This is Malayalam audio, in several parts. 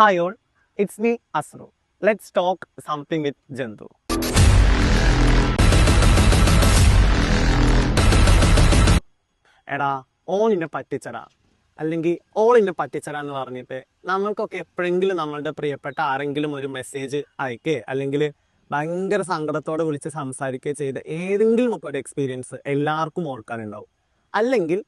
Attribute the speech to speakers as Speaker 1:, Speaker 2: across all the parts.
Speaker 1: Hi all, it's me Asru. Let's talk something with ജന്തു എടാ ഓളിനെ പറ്റിച്ചടാ. അല്ലെങ്കിൽ ഓളിനെ പറ്റിച്ചടാ എന്ന് പറഞ്ഞിട്ട് നമ്മൾക്കൊക്കെ എപ്പോഴെങ്കിലും നമ്മളുടെ പ്രിയപ്പെട്ട ആരെങ്കിലും ഒരു മെസ്സേജ് അയക്കേ അല്ലെങ്കിൽ ഭയങ്കര സങ്കടത്തോടെ വിളിച്ച് സംസാരിക്കുകയോ ചെയ്ത ഏതെങ്കിലും ഒക്കെ ഒരു എക്സ്പീരിയൻസ് എല്ലാവർക്കും ഓർക്കാനുണ്ടാവും. അല്ലെങ്കിൽ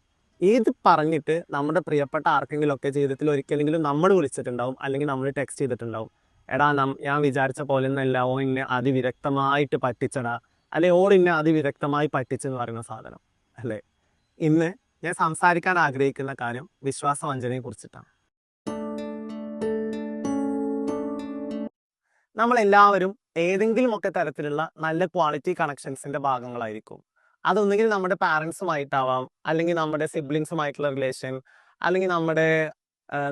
Speaker 1: ഏത് പറഞ്ഞിട്ട് നമ്മുടെ പ്രിയപ്പെട്ട ആർക്കെങ്കിലും ഒക്കെ ജീവിതത്തിൽ ഒരിക്കലെങ്കിലും നമ്മൾ വിളിച്ചിട്ടുണ്ടാവും അല്ലെങ്കിൽ നമ്മൾ ടെക്സ്റ്റ് ചെയ്തിട്ടുണ്ടാവും. എടാ നം ഞാൻ വിചാരിച്ച പോലെ ഒന്നല്ല ഓ ഇന്നെ അതിവിരക്തമായിട്ട് പറ്റിച്ചടാ. അല്ലെ ഓർ ഇന്നെ അതിവിരക്തമായി പറ്റിച്ചെന്ന് പറയുന്ന സാധനം. അല്ലേ? ഇന്ന് ഞാൻ സംസാരിക്കാൻ ആഗ്രഹിക്കുന്ന കാര്യം വിശ്വാസവഞ്ചനയെ കുറിച്ചിട്ടാണ് നമ്മൾ എല്ലാവരും ഏതെങ്കിലും ഒക്കെ തരത്തിലുള്ള നല്ല ക്വാളിറ്റി കണക്ഷൻസിന്റെ ഭാഗങ്ങളായിരിക്കും. അതൊന്നുകിൽ നമ്മുടെ പാരൻസുമായിട്ടാവാം അല്ലെങ്കിൽ നമ്മുടെ സിബ്ലിങ്സുമായിട്ടുള്ള റിലേഷൻ അല്ലെങ്കിൽ നമ്മുടെ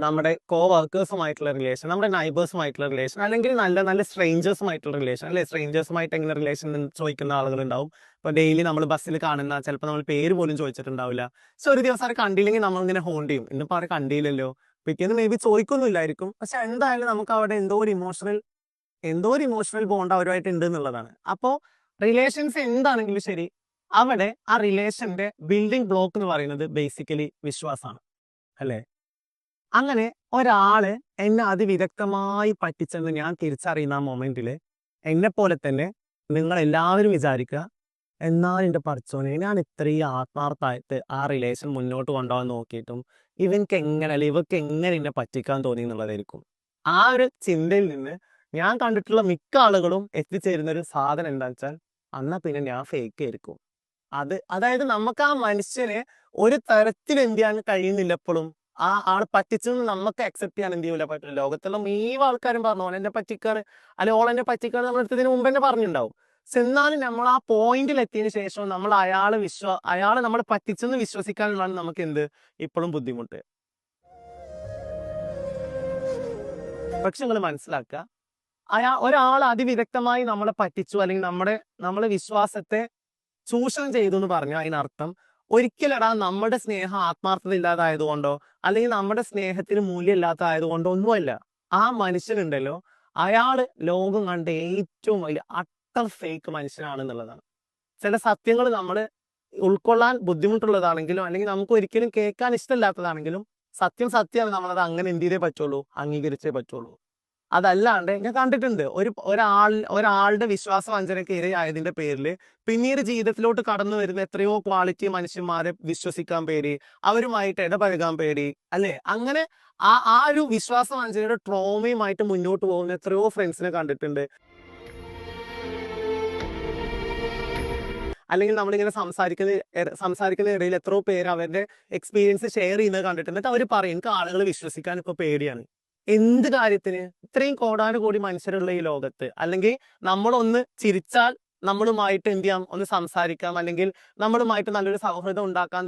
Speaker 1: നമ്മുടെ കോ വർക്കേഴ്സുമായിട്ടുള്ള റിലേഷൻ നമ്മുടെ നൈബേഴ്സുമായിട്ടുള്ള റിലേഷൻ അല്ലെങ്കിൽ നല്ല നല്ല സ്ട്രേഞ്ചേഴ്സുമായിട്ടുള്ള റിലേഷൻ അല്ലെ? സ്ട്രേഞ്ചേഴ്സുമായിട്ട് എങ്ങനെ റിലേഷൻ ചോദിക്കുന്ന ആളുകളുണ്ടാവും. ഇപ്പൊ ഡെയിലി നമ്മൾ ബസ്സിൽ കാണുന്ന ചിലപ്പോൾ നമ്മൾ പേര് പോലും ചോദിച്ചിട്ടുണ്ടാവില്ല. സോ ഒരു ദിവസം അത് കണ്ടില്ലെങ്കിൽ നമ്മൾ ഇങ്ങനെ ഹോണ്ട് ചെയ്യും. ഇന്നിപ്പോ അവരെ കണ്ടില്ലല്ലോ. പിറ്റേന്ന് മേ ബി ചോദിക്കൊന്നുമില്ലായിരിക്കും. പക്ഷെ എന്തായാലും നമുക്ക് അവിടെ എന്തോ ഒരു ഇമോഷണൽ എന്തോ ഒരു ഇമോഷണൽ ബോണ്ട് അവരുമായിട്ട് ഉണ്ട് എന്നുള്ളതാണ്. അപ്പോൾ റിലേഷൻസ് എന്താണെങ്കിലും ശരി അവിടെ ആ റിലേഷന്റെ ബിൽഡിംഗ് ബ്ലോക്ക് എന്ന് പറയുന്നത് ബേസിക്കലി വിശ്വാസമാണ് അല്ലേ? അങ്ങനെ ഒരാൾ എന്നെ അതിവിദഗ്ധമായി പറ്റിച്ചെന്ന് ഞാൻ തിരിച്ചറിയുന്ന ആ മൊമെന്റിൽ എന്നെ പോലെ തന്നെ നിങ്ങൾ എല്ലാവരും വിചാരിക്കുക എന്നാൽ എന്റെ പറിച്ചോനെ ഞാൻ ഇത്രയും ആത്മാർത്ഥമായിട്ട് ആ റിലേഷൻ മുന്നോട്ട് കൊണ്ടുപോകാൻ നോക്കിയിട്ടും ഇവൻക്ക് എങ്ങനെ അല്ലെ ഇവർക്ക് എങ്ങനെ എന്നെ പറ്റിക്കാൻ തോന്നി എന്നുള്ളതായിരിക്കും. ആ ഒരു ചിന്തയിൽ നിന്ന് ഞാൻ കണ്ടിട്ടുള്ള മിക്ക ആളുകളും എത്തിച്ചേരുന്ന ഒരു സാധനം എന്താ വെച്ചാൽ അന്നാ പിന്നെ ഞാൻ ഫേക്ക് ആയിരിക്കും. അത് അതായത് നമുക്ക് ആ മനുഷ്യന് ഒരു തരത്തിൽ എന്ത് ചെയ്യാൻ കഴിയുന്നില്ല എപ്പോഴും. ആ ആൾ പറ്റിച്ചെന്ന് നമുക്ക് അക്സെപ്റ്റ് ചെയ്യാൻ എന്ത് ചെയ്യൂല പറ്റില്ല ലോകത്തുള്ള മീവ് ആൾക്കാരും പറഞ്ഞു ഓൻ എന്നെ പറ്റിക്കാണ്. അല്ലെ ഓൾ എന്നെ പറ്റിക്കാണ് നമ്മൾ എടുത്തതിന് മുമ്പ് തന്നെ പറഞ്ഞിട്ടുണ്ടാവും. എന്നാലും നമ്മൾ ആ പോയിന്റിൽ എത്തിയതിന് ശേഷം നമ്മൾ അയാളെ വിശ്വ അയാളെ നമ്മൾ പറ്റിച്ചെന്ന് വിശ്വസിക്കാനുള്ളതാണ് നമുക്ക് എന്ത്? ഇപ്പോഴും ബുദ്ധിമുട്ട്. പക്ഷെ നിങ്ങൾ മനസ്സിലാക്കുക അയാ ഒരാൾ അതിവിദഗ്ധമായി നമ്മളെ പറ്റിച്ചു അല്ലെങ്കിൽ നമ്മുടെ നമ്മളെ വിശ്വാസത്തെ ചൂഷണം ചെയ്തു എന്ന് പറഞ്ഞു അതിനർത്ഥം ഒരിക്കലടാ നമ്മുടെ സ്നേഹം ആത്മാർത്ഥത ഇല്ലാതായതുകൊണ്ടോ അല്ലെങ്കിൽ നമ്മുടെ സ്നേഹത്തിന് മൂല്യമില്ലാത്തതായതുകൊണ്ടോ ഒന്നുമല്ല. ആ മനുഷ്യനുണ്ടല്ലോ അയാൾ ലോകം കണ്ട ഏറ്റവും വലിയ അട്ടർ ഫേക്ക് മനുഷ്യനാണെന്നുള്ളതാണ്. ചില സത്യങ്ങൾ നമ്മൾ ഉൾക്കൊള്ളാൻ ബുദ്ധിമുട്ടുള്ളതാണെങ്കിലും അല്ലെങ്കിൽ നമുക്ക് ഒരിക്കലും കേൾക്കാൻ ഇഷ്ടമില്ലാത്തതാണെങ്കിലും സത്യം സത്യമാണ് നമ്മളത് അങ്ങനെ എന്തിയതേ പറ്റുള്ളൂ അംഗീകരിച്ചേ പറ്റുള്ളൂ. അതല്ലാണ്ട് ഞാൻ കണ്ടിട്ടുണ്ട്. ഒരു ഒരാൾ ഒരാളുടെ വിശ്വാസ വഞ്ചനയ്ക്ക് ഇരയായതിന്റെ പേരിൽ പിന്നീട് ജീവിതത്തിലോട്ട് കടന്നു വരുന്ന എത്രയോ ക്വാളിറ്റി മനുഷ്യന്മാരെ വിശ്വസിക്കാൻ പേടി അവരുമായിട്ട് ഇടപഴകാൻ പേടി അല്ലെ? അങ്ങനെ ആ ആ ഒരു വിശ്വാസ വഞ്ചനയുടെ ട്രോമയുമായിട്ട് മുന്നോട്ട് പോകുന്ന എത്രയോ ഫ്രണ്ട്സിനെ കണ്ടിട്ടുണ്ട്. അല്ലെങ്കിൽ നമ്മളിങ്ങനെ സംസാരിക്കുന്ന സംസാരിക്കുന്ന ഇടയിൽ എത്രയോ പേര് അവരുടെ എക്സ്പീരിയൻസ് ഷെയർ ചെയ്യുന്നത് കണ്ടിട്ടുണ്ട്. അവർ പറയും എനിക്ക് ആളുകൾ വിശ്വസിക്കാൻ ഇപ്പൊ പേടിയാണ്. എന്ത് കാര്യത്തിന്? ഇത്രയും കോടാനുകോടി മനുഷ്യരുള്ള ഈ ലോകത്ത്. അല്ലെങ്കിൽ നമ്മളൊന്ന് ചിരിച്ചാൽ നമ്മളുമായിട്ട് എന്ത് ചെയ്യാം? ഒന്ന് സംസാരിക്കാം. അല്ലെങ്കിൽ നമ്മളുമായിട്ട് നല്ലൊരു സൗഹൃദം ഉണ്ടാക്കാൻ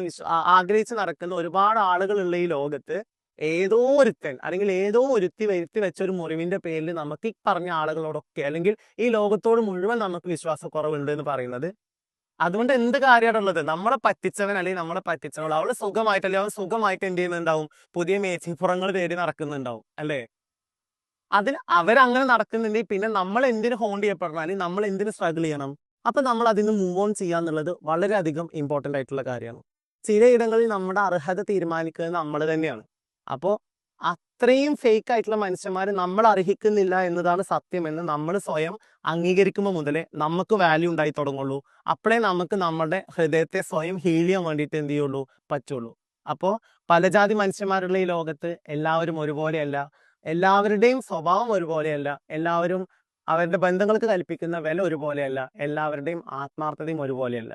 Speaker 1: ആഗ്രഹിച്ച് നടക്കുന്ന ഒരുപാട് ആളുകളുള്ള ഈ ലോകത്ത് ഏതോ ഒരുത്തൻ അല്ലെങ്കിൽ ഏതോ ഒരുത്തി വരുത്തി വെച്ച ഒരു മുറിവിന്റെ പേരിൽ നമുക്ക് ഈ പറഞ്ഞ ആളുകളോടൊക്കെ അല്ലെങ്കിൽ ഈ ലോകത്തോട് മുഴുവൻ നമുക്ക് വിശ്വാസക്കുറവുണ്ട് എന്ന് പറയുന്നത് അതുകൊണ്ട് എന്ത് കാര്യമാണുള്ളത് നമ്മളെ പറ്റിച്ചവൻ അല്ലെങ്കിൽ നമ്മളെ പറ്റിച്ചവൾ അവൾ സുഖമായിട്ട് അല്ലെങ്കിൽ അവൻ സുഖമായിട്ട് എന്ത് ചെയ്യുന്നുണ്ടാവും? പുതിയ മേച്ചിപ്പുറങ്ങൾ തേടി നടക്കുന്നുണ്ടാവും അല്ലേ? അതിന് അവരങ്ങനെ നടക്കുന്നുണ്ടെങ്കിൽ പിന്നെ നമ്മൾ എന്തിനു ഹോണ്ട് ചെയ്യപ്പെടണം? അല്ലെങ്കിൽ നമ്മൾ എന്തിനു സ്ട്രഗിൾ ചെയ്യണം? അപ്പൊ നമ്മൾ അതിന് മൂവ് ഓൺ ചെയ്യാന്നുള്ളത് വളരെയധികം ഇമ്പോർട്ടന്റ് ആയിട്ടുള്ള കാര്യമാണ്. ചിലയിടങ്ങളിൽ നമ്മുടെ അർഹത തീരുമാനിക്കുന്നത് നമ്മൾ തന്നെയാണ്. അപ്പോൾ അത്രയും ഫേക്ക് ആയിട്ടുള്ള മനുഷ്യന്മാർ നമ്മൾ അർഹിക്കുന്നില്ല എന്നതാണ് സത്യം എന്ന് നമ്മൾ സ്വയം അംഗീകരിക്കുമ്പോൾ മുതലേ നമുക്ക് വാല്യൂ ഉണ്ടായി തുടങ്ങുള്ളൂ. അപ്പോഴേ നമുക്ക് നമ്മുടെ ഹൃദയത്തെ സ്വയം ഹീൽ ചെയ്യാൻ വേണ്ടിയിട്ട് എന്ത് ചെയ്യുള്ളൂ? പറ്റുള്ളൂ. അപ്പോൾ പലജാതി മനുഷ്യന്മാരുള്ള ഈ ലോകത്ത് എല്ലാവരും ഒരുപോലെയല്ല. എല്ലാവരുടെയും സ്വഭാവം ഒരുപോലെയല്ല. എല്ലാവരും അവരുടെ ബന്ധങ്ങൾക്ക് കൽപ്പിക്കുന്ന വില ഒരുപോലെയല്ല. എല്ലാവരുടെയും ആത്മാർത്ഥതയും ഒരുപോലെയല്ല.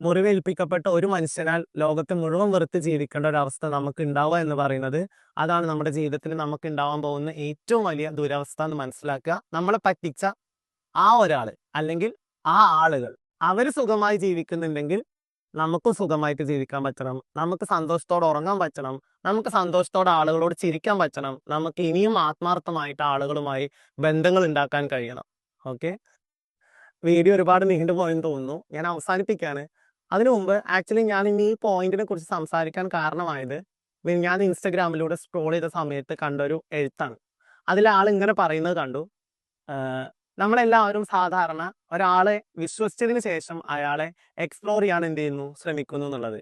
Speaker 1: മുറിവേൽപ്പിക്കപ്പെട്ട ഒരു മനുഷ്യനാൽ ലോകത്തെ മുഴുവൻ വെറുത്ത് ജീവിക്കേണ്ട ഒരു അവസ്ഥ നമുക്ക് ഉണ്ടാവുക എന്ന് പറയുന്നത് അതാണ് നമ്മുടെ ജീവിതത്തിൽ നമുക്ക് ഉണ്ടാവാൻ പോകുന്ന ഏറ്റവും വലിയ ദുരവസ്ഥ എന്ന് മനസ്സിലാക്കുക. നമ്മളെ പറ്റിച്ച ആ ഒരാൾ അല്ലെങ്കിൽ ആ ആളുകൾ അവർ സുഖമായി ജീവിക്കുന്നുണ്ടെങ്കിൽ നമുക്കും സുഖമായിട്ട് ജീവിക്കാൻ പറ്റണം. നമുക്ക് സന്തോഷത്തോടെ ഉറങ്ങാൻ പറ്റണം. നമുക്ക് സന്തോഷത്തോടെ ആളുകളോട് ചിരിക്കാൻ പറ്റണം. നമുക്ക് ഇനിയും ആത്മാർത്ഥമായിട്ട് ആളുകളുമായി ബന്ധങ്ങൾ ഉണ്ടാക്കാൻ കഴിയണം. ഓക്കെ? വീഡിയോ ഒരുപാട് നീണ്ടുപോയെന്ന് തോന്നുന്നു. ഞാൻ അവസാനിപ്പിക്കുകയാണ്. അതിനു മുമ്പ് ആക്ച്വലി ഞാൻ ഇനി ഈ പോയിന്റിനെ കുറിച്ച് സംസാരിക്കാൻ കാരണമായത് ഞാൻ ഇൻസ്റ്റഗ്രാമിലൂടെ സ്ക്രോൾ ചെയ്ത സമയത്ത് കണ്ട ഒരു എഴുത്താണ്. അതിൽ ആൾ ഇങ്ങനെ പറയുന്നത് കണ്ടു നമ്മളെല്ലാവരും സാധാരണ ഒരാളെ വിശ്വസിച്ചതിന് ശേഷം അയാളെ എക്സ്പ്ലോർ ചെയ്യാൻ എന്ത് ചെയ്യുന്നു? ശ്രമിക്കുന്നു എന്നുള്ളത്.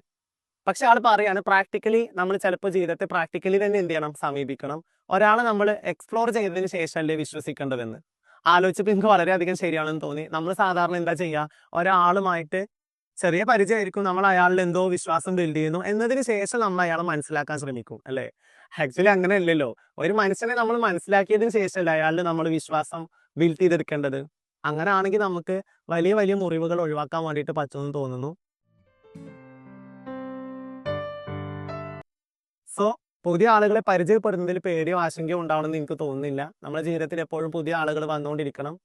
Speaker 1: പക്ഷെ ആൾ പറയാണ് പ്രാക്ടിക്കലി നമ്മൾ ചിലപ്പോൾ ജീവിതത്തെ പ്രാക്ടിക്കലി തന്നെ എന്ത് ചെയ്യണം? സമീപിക്കണം. ഒരാളെ നമ്മൾ എക്സ്പ്ലോർ ചെയ്തതിന് ശേഷമല്ലേ വിശ്വസിക്കേണ്ടതെന്ന്. ആലോചിച്ചപ്പോൾ എനിക്ക് വളരെയധികം ശരിയാണെന്ന് തോന്നി. നമ്മൾ സാധാരണ എന്താ ചെയ്യുക? ഒരാളുമായിട്ട് ചെറിയ പരിചയമായിരിക്കും നമ്മൾ അയാളിൽ എന്തോ വിശ്വാസം ബിൽഡ് ചെയ്യുന്നു എന്നതിന് ശേഷം നമ്മൾ അയാളെ മനസ്സിലാക്കാൻ ശ്രമിക്കും അല്ലേ? ആക്ച്വലി അങ്ങനെ അല്ലല്ലോ. ഒരു മനുഷ്യനെ നമ്മൾ മനസ്സിലാക്കിയതിന് ശേഷമല്ലേ അയാളിൽ നമ്മൾ വിശ്വാസം ബിൽഡ് ചെയ്തെടുക്കേണ്ടത്? അങ്ങനെ ആണെങ്കിൽ നമുക്ക് വലിയ വലിയ മുറിവുകൾ ഒഴിവാക്കാൻ വേണ്ടിയിട്ട് പറ്റുമെന്ന് തോന്നുന്നു. സോ പുതിയ ആളുകളെ പരിചയപ്പെടുന്നതിൽ പേടിയോ ആശങ്കയോ ഉണ്ടാവണമെന്ന് എനിക്ക് തോന്നുന്നില്ല. നമ്മുടെ ജീവിതത്തിൽ എപ്പോഴും പുതിയ ആളുകൾ വന്നുകൊണ്ടിരിക്കണം.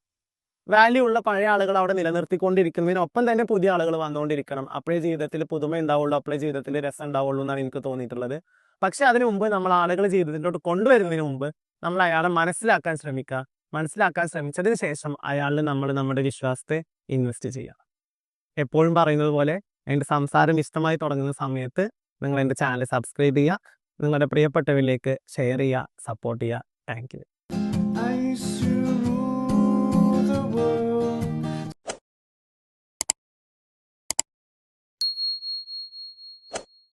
Speaker 1: വാല്യൂ ഉള്ള പഴയ ആളുകൾ അവിടെ നിലനിർത്തിക്കൊണ്ടിരിക്കുന്നതിനൊപ്പം തന്നെ പുതിയ ആളുകൾ വന്നുകൊണ്ടിരിക്കണം. അപ്പോഴേ ജീവിതത്തിൽ പുതുമ ഉണ്ടാവുള്ളൂ അപ്പോഴേ ജീവിതത്തിൽ രസം ഉണ്ടാവുള്ളൂ എന്നാണ് എനിക്ക് തോന്നിയിട്ടുള്ളത്. പക്ഷെ അതിനു മുമ്പ് നമ്മൾ ആളുകൾ ജീവിതത്തിലോട്ട് കൊണ്ടുവരുന്നതിന് മുമ്പ് നമ്മൾ അയാളെ മനസ്സിലാക്കാൻ ശ്രമിക്കുക. മനസ്സിലാക്കാൻ ശ്രമിച്ചതിന് ശേഷം അയാളിൽ നമ്മൾ നമ്മുടെ വിശ്വാസത്തെ ഇൻവെസ്റ്റ് ചെയ്യുക. എപ്പോഴും പറയുന്നത് പോലെ എന്റെ സംസാരം ഇഷ്ടമായി തുടങ്ങുന്ന സമയത്ത് നിങ്ങൾ എന്റെ ചാനൽ സബ്സ്ക്രൈബ് ചെയ്യുക. നിങ്ങളുടെ പ്രിയപ്പെട്ടവരിലേക്ക് ഷെയർ ചെയ്യുക സപ്പോർട്ട് ചെയ്യുക. Thank you